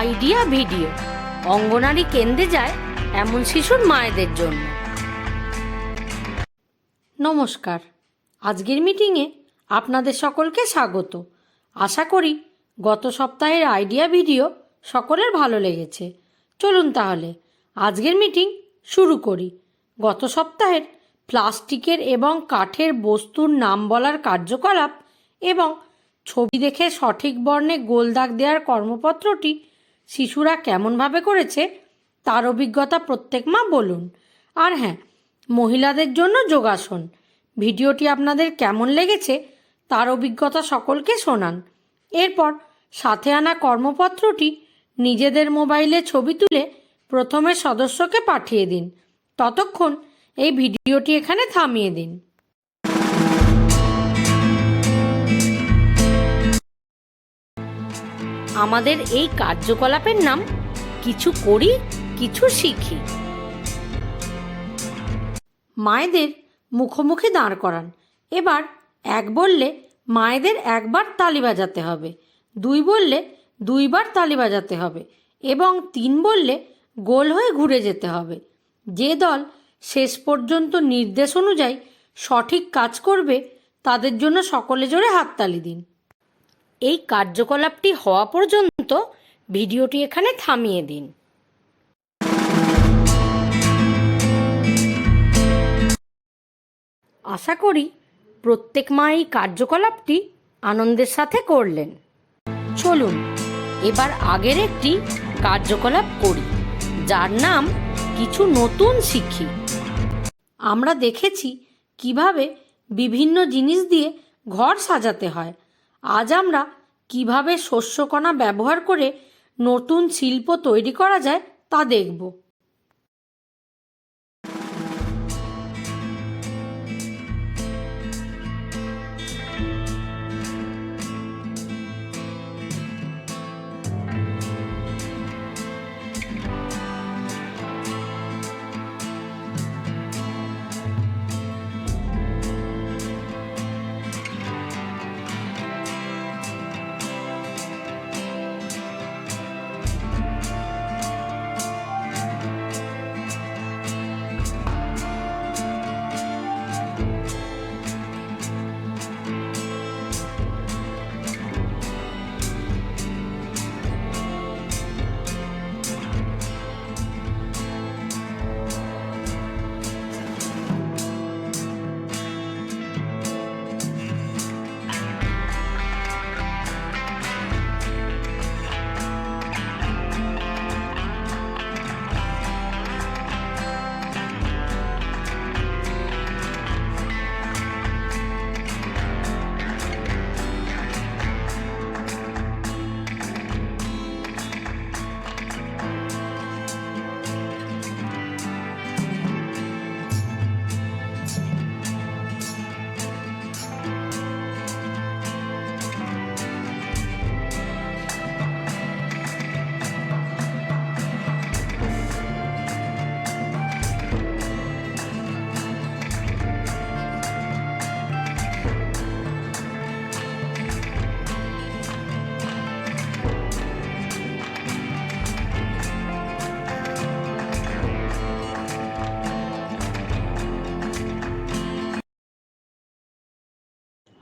Idea video. অঙ্গনারী কেন্দ্রে যায় এমন শিশুর মায়েদের জন্য। নমস্কার। আজকের মিটিংয়ে আপনাদের সকলকে স্বাগত। আশা করি গত সপ্তাহের আইডিয়া ভিডিও সকলের ভালো লেগেছে। চলুন তাহলে আজকের মিটিং শুরু করি। গত সপ্তাহের প্লাস্টিকের এবং কাঠের বস্তুর নাম বলার কার্যকলাপ এবং ছবি দেখে সঠিক বর্ণে গোল দাগ দেওয়ার কর্মপত্রটি শিশুরা কেমনভাবে করেছে, তার অভিজ্ঞতা প্রত্যেক মা বলুন। আর হ্যাঁ মহিলাদের জন্য যোগাসন। ভিডিওটি আপনাদের কেমন লেগেছে, তার অভিজ্ঞতা সকলকে শোনান। এরপর সাথে আনা কর্মপত্রটি নিজেদের মোবাইলে ছবি তুলে প্রথমে সদস্যকে পাঠিয়ে দিন। ততক্ষণ এই ভিডিওটি এখানে থামিয়ে দিন। আমাদের এই কার্যকলাপের নাম কিছু করি, কিছু শিখি। মায়েদের মুখোমুখি দাঁড় করান। এবার এক বললে মায়েদের একবার তালি বাজাতে হবে, দুই বললে দুইবার তালি বাজাতে হবে এবং তিন বললে গোল হয়ে ঘুরে যেতে হবে। যে দল শেষ পর্যন্ত নির্দেশ অনুযায়ী সঠিক কাজ করবে, তাদের জন্য সকলে জোরে হাততালি দিন। এই কার্যকলাপটি হওয়া পর্যন্ত ভিডিওটি এখানে থামিয়ে দিন। আশা করি প্রত্যেক মা এই কার্যকলাপটি আনন্দের সাথে করলেন। চলুন, এবার আগের একটি কার্যকলাপ করি, যার নাম কিছু নতুন শিখি। আমরা দেখেছি কীভাবে বিভিন্ন জিনিস দিয়ে ঘর সাজাতে হয়। আজ আমরা কীভাবে শস্যকণা ব্যবহার করে নতুন শিল্প তৈরি করা যায় তা দেখব।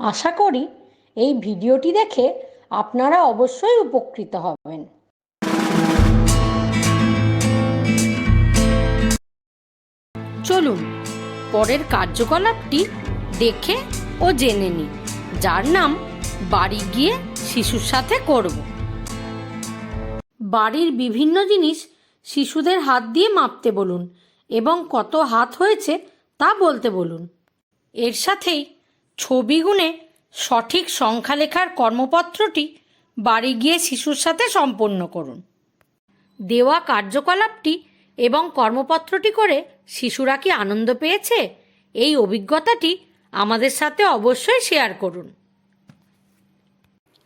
আশা করি এই ভিডিওটি দেখে আপনারা অবশ্যই উপকৃত হবেন। চলুন, পরের কার্যকলাপটি দেখে ও জেনে নিই, যার নাম বাড়ি গিয়ে শিশুর সাথে করব। বাড়ির বিভিন্ন জিনিস শিশুদের হাত দিয়ে মাপতে বলুন এবং কত হাত হয়েছে তা বলতে বলুন। এর সাথেই ছবি গুণে সঠিক সংখ্যা লেখার কর্মপত্রটি বাড়ি গিয়ে শিশুর সাথে সম্পন্ন করুন। দেওয়া কার্যকলাপটি এবং কর্মপত্রটি করে শিশুরা কি আনন্দ পেয়েছে, এই অভিজ্ঞতাটি আমাদের সাথে অবশ্যই শেয়ার করুন।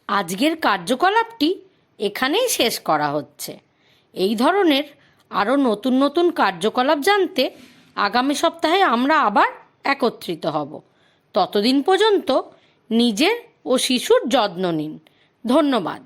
আজকের কার্যকলাপটি এখানেই শেষ করা হচ্ছে। এই ধরনের আরও নতুন নতুন কার্যকলাপ জানতে আগামী সপ্তাহে আমরা আবার একত্রিত হব। ততদিন পর্যন্ত নিজের ও শিশুর যত্ন নিন। ধন্যবাদ।